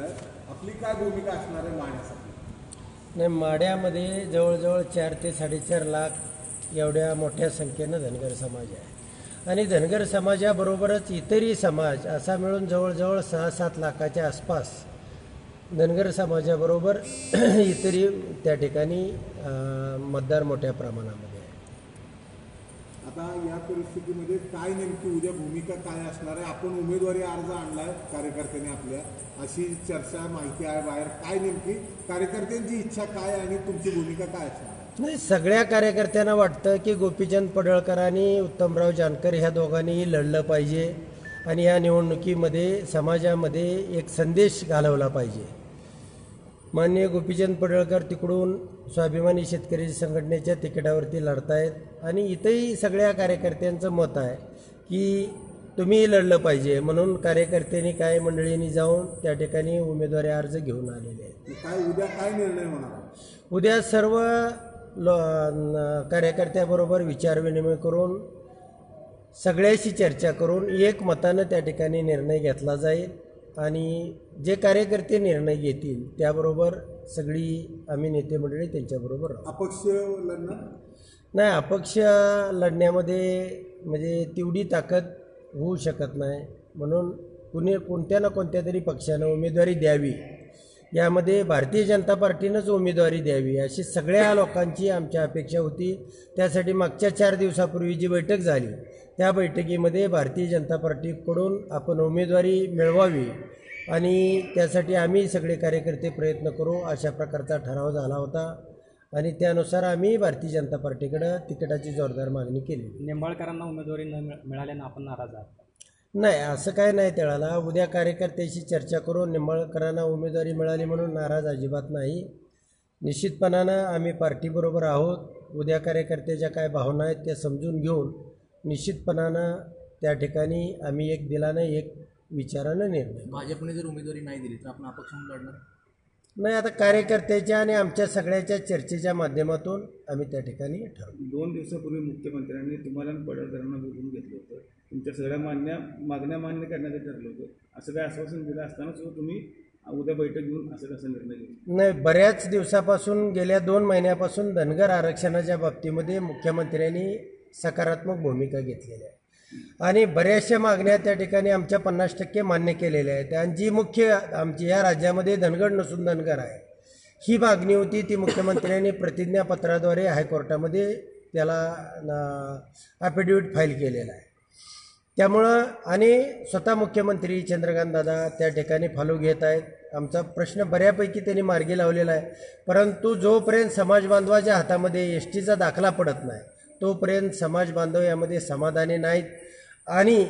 आपली काय भूमिका असणार आहे माड्यासाठी नाही माड्यामध्ये जवळजवळ चार ते साडेचार लाख एवढ्या मोठ्या संख्येनं धनगर समाज आहे. आणि धनगर समाजाबरोबरच इतरही समाज असा मिळून जवळजवळ सहा सात लाखाच्या आसपास धनगर समाजाबरोबर इतरही त्या ठिकाणी मतदार मोठ्या प्रमाणामध्ये आता या परिस्थितीमध्ये काय नेमकी उद्या भूमिका काय असणार आहे? आपण उमेदवारी अर्ज आणलाय कार्यकर्त्यांनी आपल्या. अशी चर्चा माहिती आहे बाहेर. काय नेमकी? कार्यकर्त्यांची इच्छा काय आणि तुमची भूमिका काय असणार? आहे? नाही सगळ्या कार्यकर्त्यांना वाटतं की गोपीचंद पडळकर आणि उत्तमराव जानकर ह्या दोघांनीही लढलं पाहिजे आणि या निवडणुकीमध्ये समाजामध्ये एक संदेश घालवला पाहिजे. माननीय गोपीचंद पडळकर तिकडून स्वाभिमानी शेतकरी संघटनेच्या तिकिटावरती लढतायत आणि इथंही सगळ्या कार्यकर्त्यांचं मत आहे की तुम्ही लढलं पाहिजे म्हणून कार्यकर्त्यांनी काय मंडळींनी जाऊन त्या ठिकाणी उमेदवारी अर्ज घेऊन आलेले आहेत काय उद्या काय निर्णय होणार? उद्या सर्व लो कार्यकर्त्याबरोबर विचारविनिमय करून सगळ्याशी चर्चा करून एक मतानं त्या ठिकाणी निर्णय घेतला जाईल आणि जे कार्यकर्ते निर्णय घेतील त्याबरोबर सगळी आम्ही नेते मंडळी त्यांच्याबरोबर राहू. अपक्ष लढणार? नाही अपक्ष लढण्यामध्ये म्हणजे तेवढी ताकद होऊ शकत नाही. म्हणून कुणी कोणत्या ना कोणत्या तरी पक्षानं उमेदवारी द्यावी यामध्ये भारतीय जनता पार्टीनंच उमेदवारी द्यावी अशी सगळ्या लोकांची आमच्या अपेक्षा होती. त्यासाठी मागच्या चार दिवसापूर्वी जी बैठक झाली त्या बैठकीमध्ये भारतीय जनता पार्टीकडून आपण उमेदवारी मिळवावी. आणि त्यासाठी आम्ही सगळे कार्यकर्ते प्रयत्न करू अशा प्रकारचा ठराव झाला होता. आणि त्यानुसार आम्ही भारतीय जनता पार्टीकडं तिकिटाची जोरदार मागणी केली. निंबाळकरांना उमेदवारी न मिळ- मिळाल्यानं आपण नाराज आहात नाही असं काय नाही त्याला. उद्या कार्यकर्त्याशी चर्चा करून निंबाळकरांना उमेदवारी मिळाली म्हणून नाराज अजिबात नाही. निश्चितपणानं आम्ही पार्टीबरोबर आहोत. उद्या कार्यकर्त्याच्या काय भावना आहेत त्या समजून घेऊन निश्चितपणानं त्या ठिकाणी आम्ही एक दिलानं एक विचारानं निर्णय घेऊ. भाजपने जर उमेदवारी नाही दिली तर आपण अपक्ष म्हणून लढणार? नाही आता कार्यकर्त्याच्या आणि आमच्या सगळ्याच्या चर्चेच्या माध्यमातून आम्ही त्या ठिकाणी ठरवू. दोन दिवसापूर्वी मुख्यमंत्र्यांनी तुम्हाला पडळकरांना बोलवून घेतलं होतं. तुमच्या सगळ्या मान्य मागण्या मान्य करण्याचं ठरलं होतं. असं काय आश्वासन दिलं असताना सुद्धा तुम्ही उद्या बैठक घेऊन असं कसा निर्णय घेतला? नाही बऱ्याच दिवसापासून गेल्या दोन महिन्यापासून धनगर आरक्षणाच्या बाबतीमध्ये मुख्यमंत्र्यांनी सकारात्मक भूमिका घेतलेली आहे. आणि बऱ्याचशा मागण्या त्या ठिकाणी आमच्या पन्नास टक्के मान्य केलेल्या आहेत. आणि जी मुख्य आमची या राज्यामध्ये धनगड नसून धनगर आहे ही मागणी होती ती मुख्यमंत्र्यांनी प्रतिज्ञापत्राद्वारे हायकोर्टामध्ये त्याला ॲफिडेविट फाईल केलेला आहे. त्यामुळं आणि स्वतः मुख्यमंत्री चंद्रकांत दादा त्या ठिकाणी फॉलो घेत आहेत. आमचा प्रश्न बऱ्यापैकी त्यांनी मार्गी लावलेला आहे. परंतु जोपर्यंत समाज बांधवाच्या हातामध्ये एस टीचा दाखला पडत नाही तोपर्यंत समाज बांधव यामध्ये समाधानी नाहीत. आणि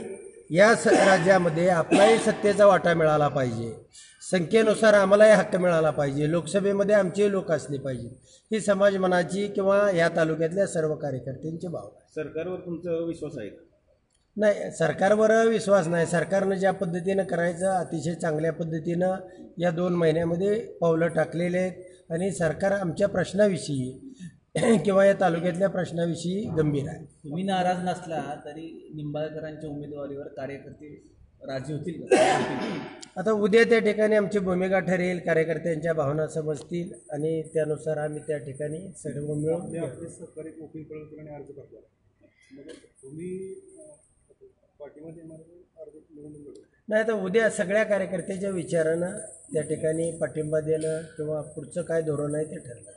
या स राज्यामध्ये आपलाही सत्तेचा वाटा मिळाला पाहिजे. संख्येनुसार आम्हालाही हक्क मिळाला पाहिजे. लोकसभेमध्ये आमचे लोक असले पाहिजे ही समाज मनाची किंवा या तालुक्यातल्या सर्व कार्यकर्त्यांची भावना आहे. सरकारवर तुमचा विश्वास आहे का? नाही सरकारवर विश्वास नाही. सरकारनं ज्या पद्धतीनं करायचं अतिशय चांगल्या पद्धतीनं या दोन महिन्यामध्ये पावलं टाकलेले आहेत. आणि सरकार आमच्या प्रश्नाविषयी किंवा या तालुक्यातल्या प्रश्नाविषयी गंभीर आहे. तुम्ही नाराज नसला तरी निंबाळकरांच्या उमेदवारीवर कार्यकर्ते राजी होतील का? आता उद्या त्या ठिकाणी आमची भूमिका ठरेल कार्यकर्त्यांच्या भावना समजतील आणि त्यानुसार आम्ही त्या ठिकाणी सर्व मिळून आपले सहकारी कोकणी पडळकरांनी अर्ज करतात मग तुम्ही पाठीमध्ये अर्ज निवडून लढू नाही तर उद्या सगळ्या कार्यकर्त्याच्या विचारानं त्या ठिकाणी पाठिंबा देणं किंवा पुढचं काय धोरण आहे ते ठरलं.